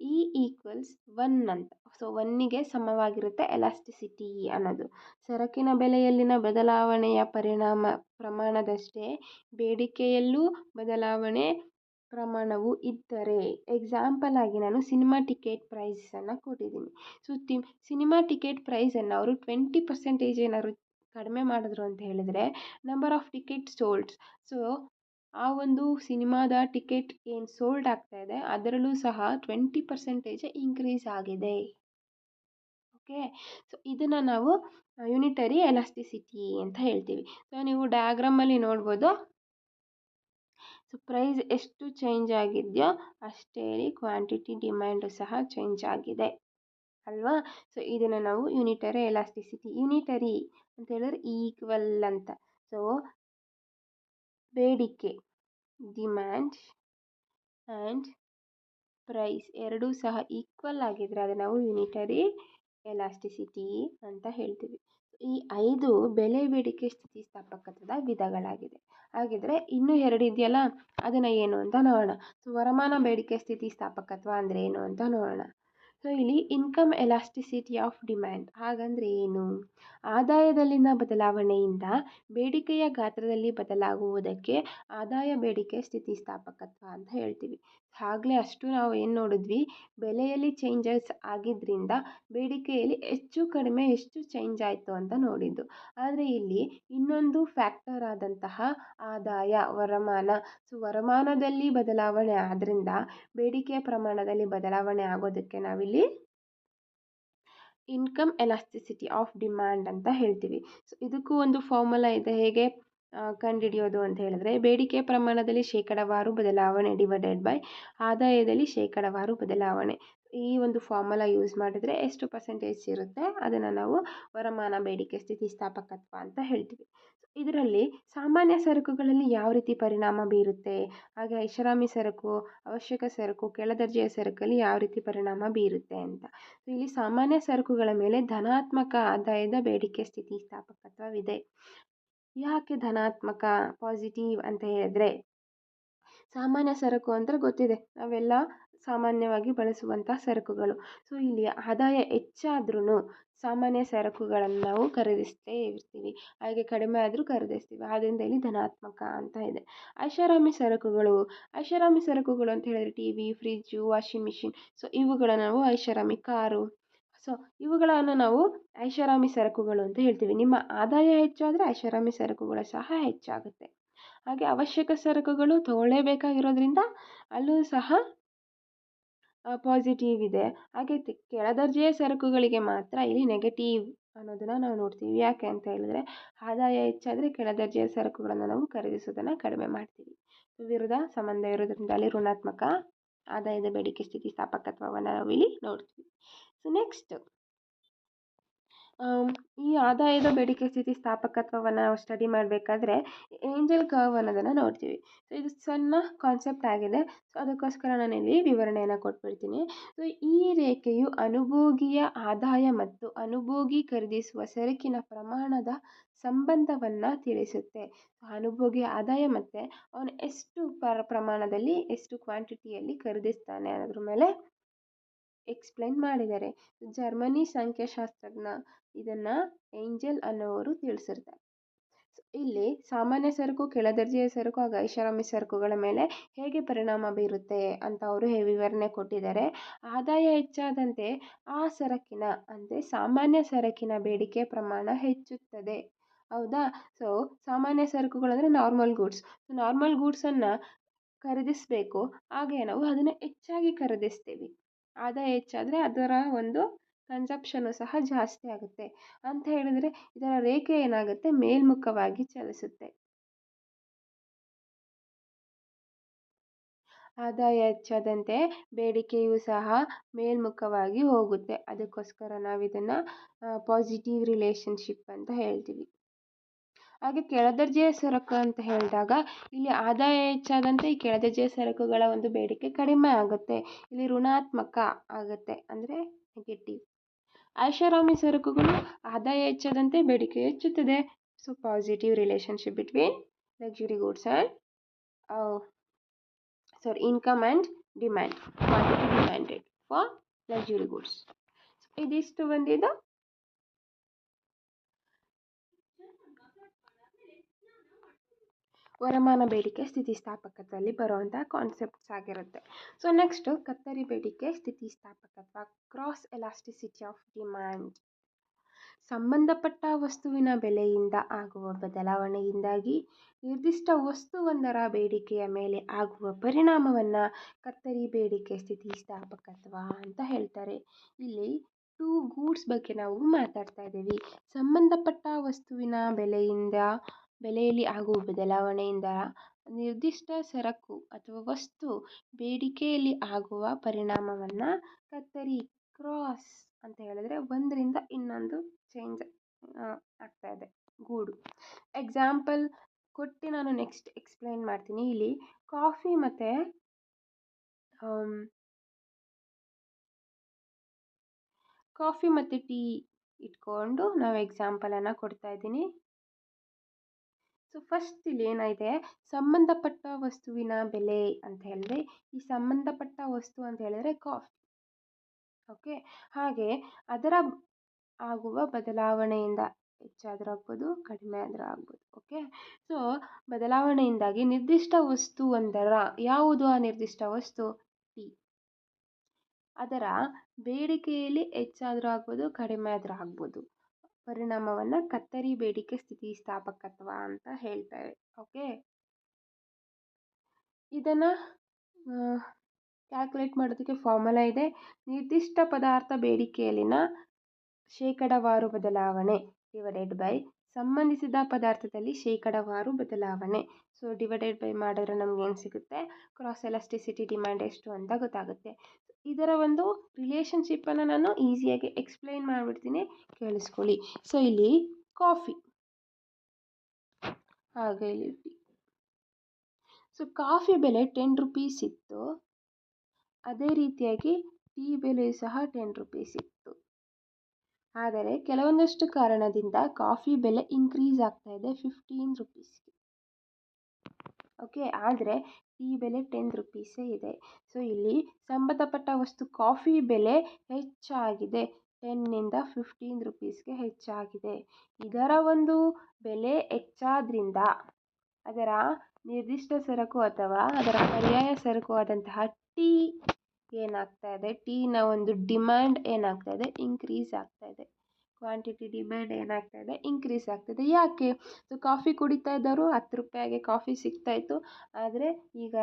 ಇ ಈಕ್ವಲ್ಸ್ ಒನ್ ಅಂತ. ಸೊ ಒನ್ನಿಗೆ ಸಮವಾಗಿರುತ್ತೆ ಎಲಾಸ್ಟಿಸಿಟಿ ಅನ್ನೋದು. ಸರಕಿನ ಬೆಲೆಯಲ್ಲಿನ ಬದಲಾವಣೆಯ ಪರಿಣಾಮ ಪ್ರಮಾಣದಷ್ಟೇ, ಬೇಡಿಕೆಯಲ್ಲೂ ಬದಲಾವಣೆ ಪ್ರಮಾಣವು ಇದ್ದರೆ ಎಕ್ಸಾಂಪಲ್ ಆಗಿ ನಾನು ಸಿನಿಮಾ ಟಿಕೆಟ್ ಪ್ರೈಸನ್ನು ಕೊಟ್ಟಿದ್ದೀನಿ. ಸೊ ತಿ ಸಿನಿಮಾ ಟಿಕೆಟ್ ಪ್ರೈಸನ್ನು ಅವರು ಟ್ವೆಂಟಿ ಪರ್ಸೆಂಟೇಜ್ ಏನಾದ್ರು ಕಡಿಮೆ ಮಾಡಿದ್ರು ಅಂತ ಹೇಳಿದರೆ number of ticket solds so ಆ ಒಂದು ಸಿನಿಮಾದ ಟಿಕೆಟ್ ಏನು ಸೋಲ್ಡ್ ಆಗ್ತಾ ಇದೆ, ಅದರಲ್ಲೂ ಸಹ ಟ್ವೆಂಟಿ ಪರ್ಸೆಂಟೇಜ್ ಇನ್ಕ್ರೀಸ್ ಆಗಿದೆ. ಓಕೆ ಸೊ ಇದನ್ನು ನಾವು ಯುನಿಟರಿ ಎಲಾಸ್ಟಿಸಿಟಿ ಅಂತ ಹೇಳ್ತೀವಿ. ಸೊ ನೀವು ಡಯಾಗ್ರಾಮಲ್ಲಿ ನೋಡ್ಬೋದು. ಸೊ ಪ್ರೈಸ್ ಎಷ್ಟು ಚೇಂಜ್ ಆಗಿದೆಯೋ ಅಷ್ಟೇ ಕ್ವಾಂಟಿಟಿ ಡಿಮ್ಯಾಂಡು ಸಹ ಚೇಂಜ್ ಆಗಿದೆ. ಅಲ್ವಾ? ಸೊ ಇದನ್ನು ನಾವು ಯುನಿಟರಿ ಎಲಾಸ್ಟಿಸಿಟಿ ಯುನಿಟರಿ ಅಂತ ಹೇಳಿದ್ರೆ ಈಕ್ವಲ್ ಅಂತ. ಸೊ ಬೇಡಿಕೆ, ಡಿಮ್ಯಾಂಡ್ ಆ್ಯಂಡ್ ಪ್ರೈಸ್ ಎರಡೂ ಸಹ ಈಕ್ವಲ್ ಆಗಿದ್ದರೆ ಅದು ನಾವು ಯುನಿಟರಿ ಎಲಾಸ್ಟಿಸಿಟಿ ಅಂತ ಹೇಳ್ತೀವಿ. ಈ ಐದು ಬೆಲೆ ಬೇಡಿಕೆ ಸ್ಥಿತಿಸ್ಥಾಪಕತ್ವದ ವಿಧಗಳಾಗಿದೆ. ಹಾಗಿದ್ರೆ ಇನ್ನೂ ಎರಡು ಇದೆಯಲ್ಲ, ಅದನ್ನು ಏನು ಅಂತ ನೋಡೋಣ. ಸೊ, ವರಮಾನ ಬೇಡಿಕೆ ಸ್ಥಿತಿಸ್ಥಾಪಕತ್ವ ಅಂದರೆ ಏನು ಅಂತ ನೋಡೋಣ. ಸೊ ಇಲ್ಲಿ ಇನ್ಕಮ್ ಎಲಾಸ್ಟಿಸಿಟಿ ಆಫ್ ಡಿಮ್ಯಾಂಡ್ ಹಾಗಂದ್ರೆ ಏನು? ಆದಾಯದಲ್ಲಿನ ಬದಲಾವಣೆಯಿಂದ ಬೇಡಿಕೆಯ ಗಾತ್ರದಲ್ಲಿ ಬದಲಾಗುವುದಕ್ಕೆ ಆದಾಯ ಬೇಡಿಕೆ ಸ್ಥಿತಿಸ್ಥಾಪಕತ್ವ ಅಂತ ಹೇಳ್ತೀವಿ. ಆಗಲೇ ಅಷ್ಟು ನಾವು ಏನು ನೋಡಿದ್ವಿ? ಬೆಲೆಯಲ್ಲಿ ಚೇಂಜಸ್ ಆಗಿದ್ದರಿಂದ ಬೇಡಿಕೆಯಲ್ಲಿ ಹೆಚ್ಚು ಕಡಿಮೆ ಎಷ್ಟು ಚೇಂಜ್ ಆಯಿತು ಅಂತ ನೋಡಿದ್ದು. ಆದರೆ ಇಲ್ಲಿ ಇನ್ನೊಂದು ಫ್ಯಾಕ್ಟರ್ ಆದಂತಹ ಆದಾಯ, ವರಮಾನ. ಸೊ ವರಮಾನದಲ್ಲಿ ಬದಲಾವಣೆ ಆದ್ದರಿಂದ ಬೇಡಿಕೆಯ ಪ್ರಮಾಣದಲ್ಲಿ ಬದಲಾವಣೆ ಆಗೋದಕ್ಕೆ ನಾವಿಲ್ಲಿ ಇನ್ಕಮ್ ಎಲಾಸ್ಟಿಸಿಟಿ ಆಫ್ ಡಿಮ್ಯಾಂಡ್ ಅಂತ ಹೇಳ್ತೀವಿ. ಸೊ ಇದಕ್ಕೂ ಒಂದು ಫಾರ್ಮುಲಾ ಇದೆ. ಹೇಗೆ? ಕಂಡುಹಿಡಿಯೋದು ಅಂತ ಹೇಳಿದ್ರೆ ಬೇಡಿಕೆ ಪ್ರಮಾಣದಲ್ಲಿ ಶೇಕಡಾವಾರು ಬದಲಾವಣೆ ಡಿವೈಡೆಡ್ ಬೈ ಆದಾಯದಲ್ಲಿ ಶೇಕಡಾವಾರು ಬದಲಾವಣೆ. ಈ ಒಂದು ಫಾರ್ಮುಲಾ ಯೂಸ್ ಮಾಡಿದರೆ ಎಷ್ಟು ಪರ್ಸೆಂಟೇಜ್ ಇರುತ್ತೆ? ಅದನ್ನು ನಾವು ವರಮಾನ ಬೇಡಿಕೆ ಸ್ಥಿತಿಸ್ಥಾಪಕತ್ವ ಅಂತ ಹೇಳ್ತೀವಿ. ಇದರಲ್ಲಿ ಸಾಮಾನ್ಯ ಸರಕುಗಳಲ್ಲಿ ಯಾವ ರೀತಿ ಪರಿಣಾಮ ಬೀರುತ್ತೆ? ಹಾಗೆ ಐಷಾರಾಮಿ ಸರಕು, ಅವಶ್ಯಕ ಸರಕು ಕೆಳದರ್ಜೆಯ ಸರಕಲ್ಲಿ ಯಾವ ರೀತಿ ಪರಿಣಾಮ ಬೀರುತ್ತೆ ಅಂತ. ಇಲ್ಲಿ ಸಾಮಾನ್ಯ ಸರಕುಗಳ ಮೇಲೆ ಧನಾತ್ಮಕ ಆದಾಯದ ಬೇಡಿಕೆ ಸ್ಥಿತಿಸ್ಥಾಪಕತ್ವವಿದೆ. ಯಾಕೆ ಧನಾತ್ಮಕ ಪಾಸಿಟಿವ್ ಅಂತ ಹೇಳಿದ್ರೆ, ಸಾಮಾನ್ಯ ಸರಕು ಅಂದರೆ ಗೊತ್ತಿದೆ. ನಾವೆಲ್ಲ ಸಾಮಾನ್ಯವಾಗಿ ಬಳಸುವಂಥ ಸರಕುಗಳು. ಸೊ ಇಲ್ಲಿ ಆದಾಯ ಹೆಚ್ಚಾದ್ರೂ ಸಾಮಾನ್ಯ ಸರಕುಗಳನ್ನು ನಾವು ಖರೀದಿಸ್ತೇ ಇರ್ತೀವಿ. ಹಾಗೆ ಕಡಿಮೆ ಆದರೂ ಖರೀದಿಸ್ತೀವಿ. ಆದ್ದರಿಂದ ಇಲ್ಲಿ ಧನಾತ್ಮಕ ಅಂತ ಇದೆ. ಐಷಾರಾಮಿ ಸರಕುಗಳು ಐಷಾರಾಮಿ ಸರಕುಗಳು ಅಂತ ಹೇಳಿದ್ರೆ T V fridge washing machine so ಇವುಗಳನ್ನು ನಾವು ಐಷಾರಾಮಿ ಕಾರು ಸೊ ಇವುಗಳನ್ನು ನಾವು ಐಷಾರಾಮಿ ಸರಕುಗಳು ಅಂತ ಹೇಳ್ತೀವಿ. ನಿಮ್ಮ ಆದಾಯ ಹೆಚ್ಚಾದರೆ ಐಷಾರಾಮಿ ಸರಕುಗಳು ಸಹ ಹೆಚ್ಚಾಗುತ್ತೆ. ಹಾಗೆ ಅವಶ್ಯಕ ಸರಕುಗಳು ತೊಗೊಳ್ಳೇಬೇಕಾಗಿರೋದ್ರಿಂದ ಅಲ್ಲೂ ಸಹ ಪಾಸಿಟಿವ್ ಇದೆ. ಹಾಗೆ ಕೆಳದರ್ಜೆಯ ಸರಕುಗಳಿಗೆ ಮಾತ್ರ ಇಲ್ಲಿ ನೆಗೆಟಿವ್ ಅನ್ನೋದನ್ನು ನಾವು ನೋಡ್ತೀವಿ. ಯಾಕೆ ಅಂತ ಹೇಳಿದ್ರೆ, ಆದಾಯ ಹೆಚ್ಚಾದರೆ ಕೆಳದರ್ಜೆಯ ಸರಕುಗಳನ್ನು ನಾವು ಖರೀದಿಸೋದನ್ನು ಕಡಿಮೆ ಮಾಡ್ತೀವಿ. ವಿರುದ್ಧ ಸಂಬಂಧ ಇರೋದ್ರಿಂದ ಅಲ್ಲಿ ಋಣಾತ್ಮಕ ಆದಾಯದ ಬೇಡಿಕೆ ಸ್ಥಿತಿಸ್ಥಾಪಕತ್ವವನ್ನು ನಾವು ಇಲ್ಲಿ ನೋಡ್ತೀವಿ. ಸೊ ನೆಕ್ಸ್ಟ್ ಈ ಆದಾಯದ ಬೇಡಿಕೆ ಸ್ಥಿತಿಸ್ಥಾಪಕತ್ವವನ್ನು ನಾವು ಸ್ಟಡಿ ಮಾಡಬೇಕಾದ್ರೆ ಏಂಜಲ್ ಕರ್ವ್ ಅನ್ನೋದನ್ನು ನೋಡ್ತೀವಿ. ಸೊ ಇದು ಸಣ್ಣ ಕಾನ್ಸೆಪ್ಟ್ ಆಗಿದೆ. ಸೊ ಅದಕ್ಕೋಸ್ಕರ ನಾನು ಇಲ್ಲಿ ವಿವರಣೆಯನ್ನು ಕೊಟ್ಬಿಡ್ತೀನಿ. ಸೊ ಈ ರೇಖೆಯು ಅನುಭೋಗಿಯ ಆದಾಯ ಮತ್ತು ಅನುಭೋಗಿ ಖರೀದಿಸುವ ಸರಕಿನ ಪ್ರಮಾಣದ ಸಂಬಂಧವನ್ನು ತಿಳಿಸುತ್ತೆ. ಅನುಭೋಗಿ ಆದಾಯ ಮತ್ತು ಅವನು ಎಷ್ಟು ಪರ, ಪ್ರಮಾಣದಲ್ಲಿ, ಎಷ್ಟು ಕ್ವಾಂಟಿಟಿಯಲ್ಲಿ ಖರೀದಿಸ್ತಾನೆ ಅನ್ನೋದ್ರ ಮೇಲೆ ಎಕ್ಸ್ಪ್ಲೈನ್ ಮಾಡಿದ್ದಾರೆ. ಜರ್ಮನಿ ಸಂಖ್ಯಾಶಾಸ್ತ್ರಜ್ಞ ಇದನ್ನು ಏಂಜಲ್ ಅನ್ನೋವರು ತಿಳಿಸಿರ್ತಾರೆ. ಇಲ್ಲಿ ಸಾಮಾನ್ಯ ಸರಕು ಕೆಳದರ್ಜೆಯ ಸರಕು ಹಾಗೂ ಐಷಾರಾಮಿ ಸರಕುಗಳ ಮೇಲೆ ಹೇಗೆ ಪರಿಣಾಮ ಬೀರುತ್ತೆ ಅಂತ ಅವರು ವಿವರಣೆ ಕೊಟ್ಟಿದ್ದಾರೆ. ಆದಾಯ ಹೆಚ್ಚಾದಂತೆ ಆ ಸರಕಿನ, ಅಂದರೆ ಸಾಮಾನ್ಯ ಸರಕಿನ ಬೇಡಿಕೆ ಪ್ರಮಾಣ ಹೆಚ್ಚುತ್ತದೆ. ಹೌದಾ? ಸೊ, ಸಾಮಾನ್ಯ ಸರಕುಗಳು ಅಂದರೆ ನಾರ್ಮಲ್ ಗೂಡ್ಸ್. ನಾರ್ಮಲ್ ಗೂಡ್ಸನ್ನು ಖರೀದಿಸಬೇಕು. ಹಾಗೆ ನಾವು ಅದನ್ನು ಹೆಚ್ಚಾಗಿ ಖರೀದಿಸ್ತೀವಿ. ಆದಾಯ ಹೆಚ್ಚಾದರೆ ಅದರ ಒಂದು ಕನ್ಸಪ್ಷನು ಸಹ ಜಾಸ್ತಿ ಆಗುತ್ತೆ. ಅಂತ ಹೇಳಿದರೆ ಇದರ ರೇಖೆ ಏನಾಗುತ್ತೆ? ಮೇಲ್ಮುಖವಾಗಿ ಚಲಿಸುತ್ತೆ. ಆದಾಯ ಹೆಚ್ಚಾದಂತೆ ಬೇಡಿಕೆಯು ಸಹ ಮೇಲ್ಮುಖವಾಗಿ ಹೋಗುತ್ತೆ. ಅದಕ್ಕೋಸ್ಕರ ನಾವು ಇದನ್ನು ಪಾಸಿಟಿವ್ ರಿಲೇಷನ್ಶಿಪ್ ಅಂತ ಹೇಳ್ತೀವಿ. ಹಾಗೆ ಕೆಳದರ್ಜೆಯ ಸರಕು ಅಂತ ಹೇಳಿದಾಗ ಇಲ್ಲಿ ಆದಾಯ ಹೆಚ್ಚಾದಂತೆ ಈ ಕೆಳದರ್ಜೆಯ ಸರಕುಗಳ ಒಂದು ಬೇಡಿಕೆ ಕಡಿಮೆ ಆಗುತ್ತೆ. ಇಲ್ಲಿ ಋಣಾತ್ಮಕ ಆಗುತ್ತೆ ಅಂದರೆ ನೆಗೆಟಿವ್ ಐಷಾರಾಮಿ ಸರಕುಗಳು ಆದಾಯ ಹೆಚ್ಚಾದಂತೆ ಬೇಡಿಕೆ ಹೆಚ್ಚುತ್ತದೆ. So positive relationship between luxury goods and sorry income and demand demanded for luxury goods ಇದಿಷ್ಟು ಬಂದಿದ್ದು ವರಮಾನ ಬೇಡಿಕೆ ಸ್ಥಿತಿಸ್ಥಾಪಕತ್ವದಲ್ಲಿ ಬರುವಂಥ ಕಾನ್ಸೆಪ್ಟ್ಸ್ ಆಗಿರುತ್ತೆ. ಸೊ ನೆಕ್ಸ್ಟು ಕತ್ತರಿ ಬೇಡಿಕೆ ಸ್ಥಿತಿಸ್ಥಾಪಕತ್ವ ಕ್ರಾಸ್ ಎಲಾಸ್ಟಿಸಿಟಿ ಆಫ್ ಡಿಮ್ಯಾಂಡ್ ಸಂಬಂಧಪಟ್ಟ ವಸ್ತುವಿನ ಬೆಲೆಯಿಂದ ಆಗುವ ಬದಲಾವಣೆಯಿಂದಾಗಿ ನಿರ್ದಿಷ್ಟ ವಸ್ತುವೊಂದರ ಬೇಡಿಕೆಯ ಮೇಲೆ ಆಗುವ ಪರಿಣಾಮವನ್ನು ಕತ್ತರಿ ಬೇಡಿಕೆ ಸ್ಥಿತಿಸ್ಥಾಪಕತ್ವ ಅಂತ ಹೇಳ್ತಾರೆ. ಇಲ್ಲಿ ಟೂ ಗೂಡ್ಸ್ ಬಗ್ಗೆ ನಾವು ಮಾತಾಡ್ತಾ ಇದ್ದೀವಿ. ಸಂಬಂಧಪಟ್ಟ ವಸ್ತುವಿನ ಬೆಲೆಯಿಂದ ಬೆಲೆಯಲ್ಲಿ ಆಗುವ ಬದಲಾವಣೆಯಿಂದ ನಿರ್ದಿಷ್ಟ ಸರಕು ಅಥವಾ ವಸ್ತು ಬೇಡಿಕೆಯಲ್ಲಿ ಆಗುವ ಪರಿಣಾಮವನ್ನು ಕತ್ತರಿ, ಕ್ರಾಸ್ ಅಂತ ಹೇಳಿದ್ರೆ ಒಂದರಿಂದ ಇನ್ನೊಂದು ಚೇಂಜ್ ಆಗ್ತಾ ಇದೆ. ಗೂಡು. ಎಕ್ಸಾಂಪಲ್ ಕೊಟ್ಟು ನಾನು ನೆಕ್ಸ್ಟ್ ಎಕ್ಸ್ಪ್ಲೈನ್ ಮಾಡ್ತೀನಿ. ಇಲ್ಲಿ ಕಾಫಿ ಮತ್ತು ಕಾಫಿ ಮತ್ತು ಟೀ ಇಟ್ಕೊಂಡು ನಾವು ಎಕ್ಸಾಂಪಲನ್ನು ಕೊಡ್ತಾ ಇದ್ದೀನಿ. ಸೊ ಫಸ್ಟ್ ಇಲ್ಲಿ ಏನಾಗಿದೆ ಸಂಬಂಧಪಟ್ಟ ವಸ್ತುವಿನ ಬೆಲೆ ಅಂತ ಹೇಳಿದ್ರೆ ಈ ಸಂಬಂಧಪಟ್ಟ ವಸ್ತು ಅಂತ ಹೇಳಿದ್ರೆ ಕಾಫಿ. ಓಕೆ, ಹಾಗೆ ಅದರ ಆಗುವ ಬದಲಾವಣೆಯಿಂದ ಹೆಚ್ಚಾದರೂ ಆಗ್ಬೋದು, ಕಡಿಮೆ ಆದರೂ ಆಗ್ಬೋದು, ಓಕೆ. ಸೊ ಬದಲಾವಣೆಯಿಂದಾಗಿ ನಿರ್ದಿಷ್ಟ ವಸ್ತು ಒಂದರ, ಯಾವುದು ಆ ನಿರ್ದಿಷ್ಟ ವಸ್ತು? ಟೀ. ಅದರ ಬೇಡಿಕೆಯಲ್ಲಿ ಹೆಚ್ಚಾದರೂ ಆಗ್ಬೋದು, ಕಡಿಮೆ ಆದರೂ ಆಗ್ಬೋದು. ಪರಿಣಾಮವನ್ನು ಕತ್ತರಿ ಬೇಡಿಕೆ ಸ್ಥಿತಿಸ್ಥಾಪಕತ್ವ ಅಂತ ಹೇಳ್ತಾರೆ. ಓಕೆ ಇದನ್ನು ಕ್ಯಾಲ್ಕುಲೇಟ್ ಮಾಡೋದಕ್ಕೆ ಫಾರ್ಮುಲಾ ಇದೆ. ನಿರ್ದಿಷ್ಟ ಪದಾರ್ಥ ಬೇಡಿಕೆಯಲ್ಲಿನ ಶೇಕಡಾವಾರು ಬದಲಾವಣೆ ಡಿವೈಡೆಡ್ ಬೈ ಸಂಬಂಧಿಸಿದ ಪದಾರ್ಥದಲ್ಲಿ ಶೇಕಡಾವಾರು ಬದಲಾವಣೆ. ಸೊ ಡಿವೈಡೆಡ್ ಬೈ ಮಾಡಿದ್ರೆ ನಮ್ಗೆ ಏನು ಸಿಗುತ್ತೆ? ಕ್ರಾಸ್ ಎಲಾಸ್ಟಿಸಿಟಿ ಡಿಮ್ಯಾಂಡ್ ಎಷ್ಟು ಅಂತ ಗೊತ್ತಾಗುತ್ತೆ. ಇದರ ಒಂದು ರಿಲೇಷನ್ಶಿಪ್ಪನ್ನು ನಾನು ಈಸಿಯಾಗಿ ಎಕ್ಸ್ಪ್ಲೈನ್ ಮಾಡಿಬಿಡ್ತೀನಿ, ಕೇಳಿಸ್ಕೊಳ್ಳಿ. ಸೊ ಇಲ್ಲಿ ಕಾಫಿ ಹಾಗೆ ಇಲ್ಲಿ ಸೊ ಕಾಫಿ ಬೆಲೆ ಟೆನ್ ರುಪೀಸ್ ಇತ್ತು. ಅದೇ ರೀತಿಯಾಗಿ ಟೀ ಬೆಲೆ ಸಹ ಟೆನ್ ರುಪೀಸ್ ಇತ್ತು. ಆದರೆ, ಕೆಲವೊಂದಷ್ಟು ಕಾರಣದಿಂದ ಕಾಫಿ ಬೆಲೆ ಇನ್ಕ್ರೀಸ್ ಆಗ್ತಾ ಇದೆ ಫಿಫ್ಟೀನ್ ರುಪೀಸ್ಗೆ ಓಕೆ ಆದರೆ ಟೀ ಬೆಲೆ ಟೆನ್ ರುಪೀಸೇ ಇದೆ. ಸೊ ಇಲ್ಲಿ ಸಂಬಂಧಪಟ್ಟ ವಸ್ತು ಕಾಫಿ ಬೆಲೆ ಹೆಚ್ಚಾಗಿದೆ. ಟೆನ್ನಿಂದ ಫಿಫ್ಟೀನ್ ರುಪೀಸ್ಗೆ ಹೆಚ್ಚಾಗಿದೆ. ಇದರ ಒಂದು ಬೆಲೆ ಹೆಚ್ಚಾದ್ರಿಂದ ಅದರ ನಿರ್ದಿಷ್ಟ ಸರಕು ಅಥವಾ ಅದರ ಪರ್ಯಾಯ ಸರಕು ಆದಂತಹ ಟೀ ಏನಾಗ್ತಾ ಇದೆ? ಟೀನ ಒಂದು ಡಿಮ್ಯಾಂಡ್ ಏನಾಗ್ತಾ ಇದೆ? ಇನ್ಕ್ರೀಸ್ ಆಗ್ತಾ ಇದೆ. ಕ್ವಾಂಟಿಟಿ ಡಿಮ್ಯಾಂಡ್ ಏನಾಗ್ತಾ ಇದೆ ಇನ್ಕ್ರೀಸ್ ಆಗ್ತಿದೆ ಯಾಕೆ? ಸೊ ಕಾಫಿ ಕುಡಿತಾ ಇದ್ದವರು ಹತ್ತು ರೂಪಾಯಿಗೆ ಕಾಫಿ ಸಿಗ್ತಾ ಇತ್ತು ಆದರೆ ಈಗ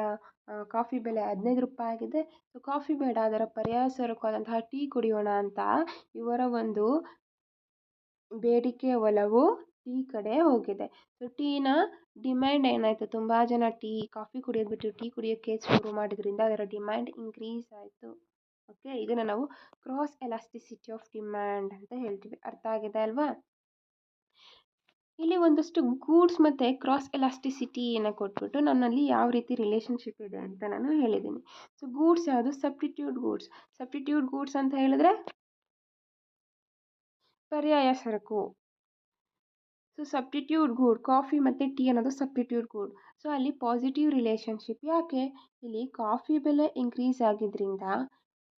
ಕಾಫಿ ಬೆಲೆ ಹದಿನೈದು ರೂಪಾಯಿ ಆಗಿದೆ. ಸೊ ಕಾಫಿ ಬೇಡ, ಅದರ ಪರ್ಯಾಯ ಸರಕಾದಂತಹ ಟೀ ಕುಡಿಯೋಣ ಅಂತ ಇವರ ಒಂದು ಬೇಡಿಕೆ ಒಲವು ಟೀ ಕಡೆ ಹೋಗಿದೆ. ಸೊ ಟೀನ ಡಿಮ್ಯಾಂಡ್ ಏನಾಯಿತು? ತುಂಬ ಜನ ಟೀ ಕಾಫಿ ಕುಡಿಯೋದು ಬಿಟ್ಟು ಟೀ ಕುಡಿಯೋಕ್ಕೆ ಶುರು ಮಾಡಿದ್ರಿಂದ ಅದರ ಡಿಮ್ಯಾಂಡ್ ಇನ್ಕ್ರೀಸ್ ಆಯಿತು. ಓಕೆ ಇದನ್ನು ನಾವು ಕ್ರಾಸ್ ಎಲಾಸ್ಟಿಸಿಟಿ ಆಫ್ ಡಿಮ್ಯಾಂಡ್ ಅಂತ ಹೇಳ್ತೀವಿ. ಅರ್ಥ ಆಗಿದೆ ಅಲ್ವಾ? ಇಲ್ಲಿ ಒಂದಷ್ಟು ಗೂಡ್ಸ್ ಮತ್ತು ಕ್ರಾಸ್ ಎಲಾಸ್ಟಿಸಿಟಿಯನ್ನು ಕೊಟ್ಬಿಟ್ಟು ನನ್ನಲ್ಲಿ ಯಾವ ರೀತಿ ರಿಲೇಷನ್ಶಿಪ್ ಇದೆ ಅಂತ ನಾನು ಹೇಳಿದ್ದೀನಿ. ಸೊ ಗೂಡ್ಸ್ ಯಾವುದು? ಸಬ್ಟಿಟ್ಯೂಟ್ ಗೂಡ್ಸ್. ಸಬ್ಟಿಟ್ಯೂಟ್ ಗೂಡ್ಸ್ ಅಂತ ಹೇಳಿದ್ರೆ ಪರ್ಯಾಯ ಸರಕು. ಸೊ ಸಬ್ಟಿಟ್ಯೂಟ್ ಗೂಡ್ ಕಾಫಿ ಮತ್ತು ಟೀ ಅನ್ನೋದು ಸಬ್ಟಿಟ್ಯೂಟ್ ಗೂಡ್ ಸೊ ಅಲ್ಲಿ ಪಾಸಿಟಿವ್ ರಿಲೇಷನ್ಶಿಪ್ ಯಾಕೆ? ಇಲ್ಲಿ ಕಾಫಿ ಬೆಲೆ ಇನ್ಕ್ರೀಸ್ ಆಗಿದ್ದರಿಂದ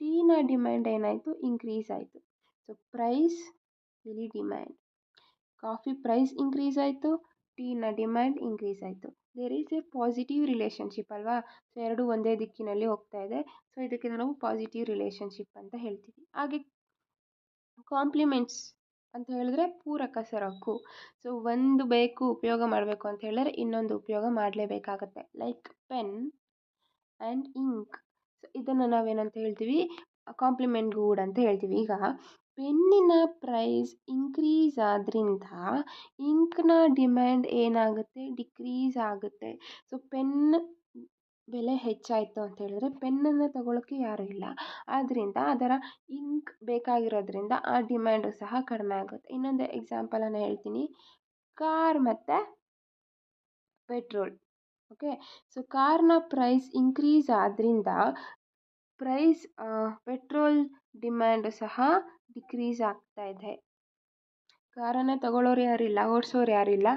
ಟೀನ ಡಿಮ್ಯಾಂಡ್ ಏನಾಯಿತು? ಇನ್ಕ್ರೀಸ್ ಆಯಿತು. ಸೊ ಪ್ರೈಸ್ ಇಲ್ಲಿ ಡಿಮ್ಯಾಂಡ್ ಕಾಫಿ ಪ್ರೈಸ್ ಇನ್ಕ್ರೀಸ್ ಆಯಿತು ಟೀನ ಡಿಮ್ಯಾಂಡ್ ಇನ್ಕ್ರೀಸ್ ಆಯಿತು. There is a positive relationship ಅಲ್ವಾ? ಸೊ ಎರಡು ಒಂದೇ ದಿಕ್ಕಿನಲ್ಲಿ ಹೋಗ್ತಾ ಇದೆ. ಸೊ ಇದಕ್ಕೆ ನಾವು ಪಾಸಿಟಿವ್ ರಿಲೇಷನ್ಶಿಪ್ ಅಂತ ಹೇಳ್ತೀವಿ. ಹಾಗೆ ಕಾಂಪ್ಲಿಮೆಂಟ್ಸ್ ಅಂತ ಹೇಳಿದ್ರೆ ಪೂರಕ ಸರಕು. ಸೊ ಒಂದು ಬೇಕು ಉಪಯೋಗ ಮಾಡಬೇಕು ಅಂತ ಹೇಳಿದ್ರೆ ಇನ್ನೊಂದು ಉಪಯೋಗ ಮಾಡಲೇಬೇಕಾಗತ್ತೆ. Like pen and ink so ಇದನ್ನು ನಾವೇನಂತ ಹೇಳ್ತೀವಿ? ಕಾಂಪ್ಲಿಮೆಂಟ್ ಗೂಡ್ ಅಂತ ಹೇಳ್ತೀವಿ. ಈಗ ಪೆನ್ನಿನ ಪ್ರೈಸ್ ಇನ್ಕ್ರೀಸ್ ಆದ್ರಿಂದ ಇಂಕ್ನ ಡಿಮ್ಯಾಂಡ್ ಏನಾಗುತ್ತೆ? ಡಿಕ್ರೀಸ್ ಆಗುತ್ತೆ. ಸೊ ಪೆನ್ ಬೆಲೆ ಹೆಚ್ಚಾಯಿತು ಅಂತ ಹೇಳಿದ್ರೆ ಪೆನ್ನನ್ನು ತಗೊಳ್ಳೋಕ್ಕೆ ಯಾರೂ ಇಲ್ಲ. ಆದ್ದರಿಂದ ಅದರ ಇಂಕ್ ಬೇಕಾಗಿರೋದ್ರಿಂದ ಆ ಡಿಮ್ಯಾಂಡ್ ಸಹ ಕಡಿಮೆ ಆಗುತ್ತೆ. ಇನ್ನೊಂದು ಎಕ್ಸಾಂಪಲನ್ನು ಹೇಳ್ತೀನಿ. ಕಾರ್ ಮತ್ತು ಪೆಟ್ರೋಲ್ ಓಕೆ? ಸೊ, ಕಾರ್ನ ಪ್ರೈಸ್ ಇನ್ಕ್ರೀಸ್ ಆದ್ದರಿಂದ ಪ್ರೈಸ್ ಪೆಟ್ರೋಲ್ ಡಿಮ್ಯಾಂಡ್ ಸಹ ಡಿಕ್ರೀಸ್ ಆಗ್ತಾ ಇದೆ. ಕಾರನ್ನು ತಗೊಳ್ಳೋರು ಯಾರಿಲ್ಲ, ಓಡಿಸೋರು ಯಾರಿಲ್ಲ.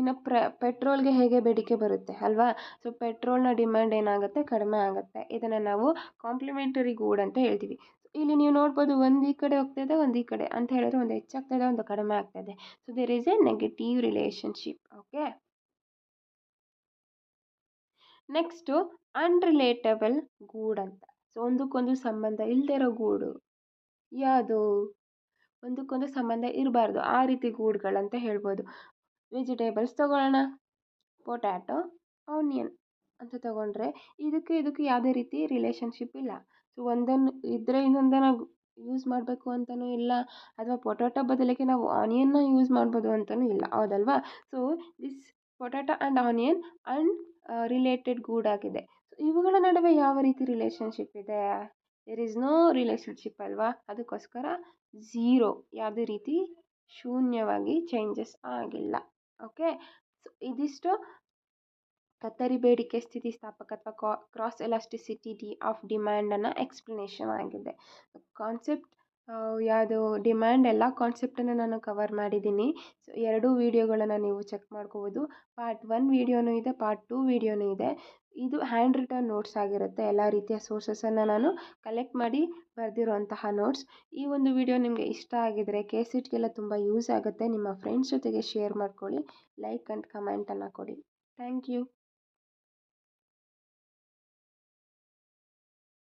ಇನ್ನು ಪ್ರ, ಪೆಟ್ರೋಲ್ಗೆ ಹೇಗೆ ಬೇಡಿಕೆ ಬರುತ್ತೆ ಅಲ್ವಾ? ಸೊ ಪೆಟ್ರೋಲ್ನ ಡಿಮ್ಯಾಂಡ್ ಏನಾಗುತ್ತೆ? ಕಡಿಮೆ ಆಗುತ್ತೆ. ಇದನ್ನು ನಾವು ಕಾಂಪ್ಲಿಮೆಂಟರಿ ಗೂಡ್ ಅಂತ ಹೇಳ್ತೀವಿ. ಇಲ್ಲಿ ನೀವು ನೋಡ್ಬೋದು ಒಂದು ಈ ಕಡೆ ಹೋಗ್ತಾ ಇದೆ, ಒಂದು ಈ ಕಡೆ. ಅಂತ ಹೇಳಿದ್ರೆ ಒಂದು ಹೆಚ್ಚಾಗ್ತಾ ಇದೆ, ಒಂದು ಕಡಿಮೆ ಆಗ್ತಾ ಇದೆ. So there is a negative relationship okay next unrelatable good ಅಂತ. ಸೊ ಒಂದಕ್ಕೊಂದು ಸಂಬಂಧ ಇಲ್ಲದೆ ಇರೋ ಗೂಡು. ಯಾವುದು? ಒಂದಕ್ಕೊಂದು ಸಂಬಂಧ ಇರಬಾರ್ದು. ಆ ರೀತಿ ಗೂಡ್ಗಳಂತ ಹೇಳ್ಬೋದು. ವೆಜಿಟೇಬಲ್ಸ್ ತೊಗೊಳ್ಳೋಣ. ಪೊಟ್ಯಾಟೊ ಆನಿಯನ್ ಅಂತ ತೊಗೊಂಡ್ರೆ ಇದಕ್ಕೆ ಇದಕ್ಕೆ ಯಾವುದೇ ರೀತಿ ರಿಲೇಷನ್ಶಿಪ್ ಇಲ್ಲ. ಸೊ ಒಂದನ್ನು ಇದ್ದರೆ ಇನ್ನೊಂದನ್ನು ಯೂಸ್ ಮಾಡಬೇಕು ಅಂತಲೂ ಇಲ್ಲ. ಅಥವಾ ಪೊಟ್ಯಾಟೊ ಬದಲಿಗೆ ನಾವು ಆನಿಯನ್ನ ಯೂಸ್ ಮಾಡ್ಬೋದು ಅಂತಲೂ ಇಲ್ಲ. ಹೌದಲ್ವಾ? So this potato and onion and related good ಆಗಿದೆ. ಇವುಗಳ ನಡುವೆ ಯಾವ ರೀತಿ ರಿಲೇಷನ್ಶಿಪ್ ಇದೆ? ದೇರ್ ಈಸ್ ನೋ ರಿಲೇಷನ್ಶಿಪ್ ಅಲ್ವಾ? ಅದಕ್ಕೋಸ್ಕರ ಝೀರೋ ಯಾವುದೇ ರೀತಿ ಶೂನ್ಯವಾಗಿ ಚೇಂಜಸ್ ಆಗಿಲ್ಲ. ಓಕೆ ಸೊ ಇದಿಷ್ಟು ಕತ್ತರಿ ಬೇಡಿಕೆ ಸ್ಥಾಪಕ ಕಾ ಕ್ರಾಸ್ ಎಲಾಸ್ಟಿಸಿಟಿ ಆಫ್ ಡಿಮ್ಯಾಂಡನ್ನು ಎಕ್ಸ್ಪ್ಲನೇಷನ್ ಆಗಿದೆ. ಕಾನ್ಸೆಪ್ಟ್ ಯಾವುದು ಡಿಮ್ಯಾಂಡ್ ಎಲ್ಲ ಕಾನ್ಸೆಪ್ಟನ್ನು ನಾನು ಕವರ್ ಮಾಡಿದ್ದೀನಿ. ಸೊ ಎರಡೂ ವೀಡಿಯೋಗಳನ್ನು ನೀವು ಚೆಕ್ ಮಾಡ್ಕೋಬೋದು. ಪಾರ್ಟ್ ಒನ್ ವೀಡಿಯೋನೂ ಇದೆ ಪಾರ್ಟ್ ಟೂ ವೀಡಿಯೋನೂ ಇದೆ. ಇದು ಹ್ಯಾಂಡ್ ರಿಟರ್ನ್ ನೋಟ್ಸ್ ಆಗಿರುತ್ತೆ. ಎಲ್ಲ ರೀತಿಯ ಸೋರ್ಸಸನ್ನು ನಾನು ಕಲೆಕ್ಟ್ ಮಾಡಿ ಬರೆದಿರುವಂತಹ ನೋಟ್ಸ್ ಈ ಒಂದು ವಿಡಿಯೋ ನಿಮಗೆ ಇಷ್ಟ ಆಗಿದರೆ ಕೆ ಸಿಟ್ಗೆಲ್ಲ ತುಂಬ ಯೂಸ್ ಆಗುತ್ತೆ. ನಿಮ್ಮ ಫ್ರೆಂಡ್ಸ್ ಜೊತೆಗೆ ಶೇರ್ ಮಾಡ್ಕೊಳ್ಳಿ. ಲೈಕ್ ಆ್ಯಂಡ್ ಕಮೆಂಟನ್ನು ಕೊಡಿ. Thank you